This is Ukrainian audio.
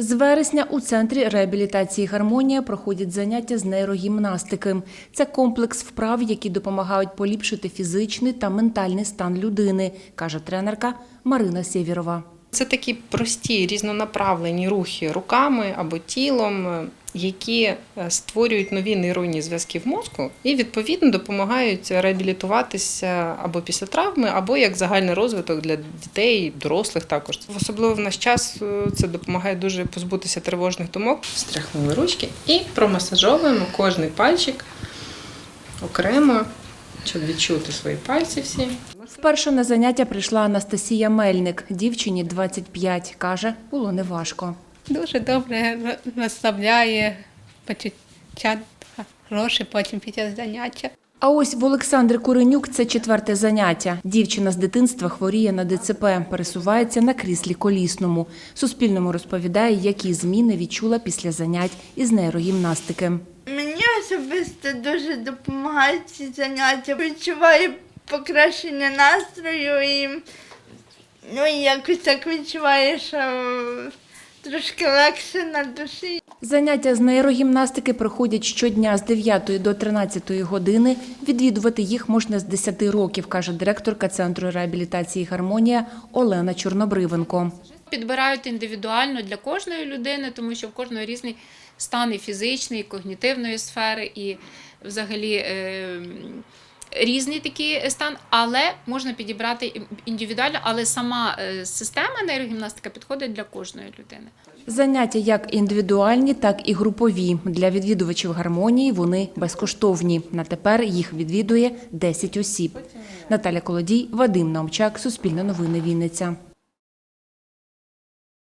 З вересня у центрі реабілітації «Гармонія» проходять заняття з нейрогімнастики. Це комплекс вправ, які допомагають поліпшити фізичний та ментальний стан людини, каже тренерка Марина Сєвєрова. Це такі прості різнонаправлені рухи руками або тілом, е, які е, створюють нові нейронні зв'язки в мозку і відповідно допомагають реабілітуватися або після травми, або як загальний розвиток для дітей, дорослих також. Особливо в наш час е, це допомагає дуже позбутися тривожних думок. Стряхнули ручки і промасажовуємо кожний пальчик окремо, щоб відчути свої пальці всі. Вперше на заняття прийшла Анастасія Мельник. Дівчині 25. Каже, було неважко. Дуже добре розслабляє почуття хороше потім під час заняття. А ось в Олександри Куренюк це четверте заняття. Дівчина з дитинства хворіє на ДЦП, пересувається на кріслі колісному. Суспільному розповідає, які зміни відчула після занять із нейрогімнастики. Мені особисто дуже допомагають ці заняття. Відчуваю покращення настрою і ну, і якось так відчуваю, що трошки легше на душі. Заняття з нейрогімнастики проходять щодня з 9 до 13 години. Відвідувати їх можна з 10 років, каже директорка Центру реабілітації «Гармонія» Олена Чорнобривенко. Підбирають індивідуально для кожної людини, тому що в кожної різний стан і фізичної, і когнітивної сфери, і взагалі е, різний такий стан, але можна підібрати індивідуально, але сама е, система нейрогімнастика підходить для кожної людини. Заняття як індивідуальні, так і групові. Для відвідувачів гармонії вони безкоштовні. На тепер їх відвідує 10 осіб. Наталя Колодій, Вадим Наумчак, Суспільне новини Вінниця.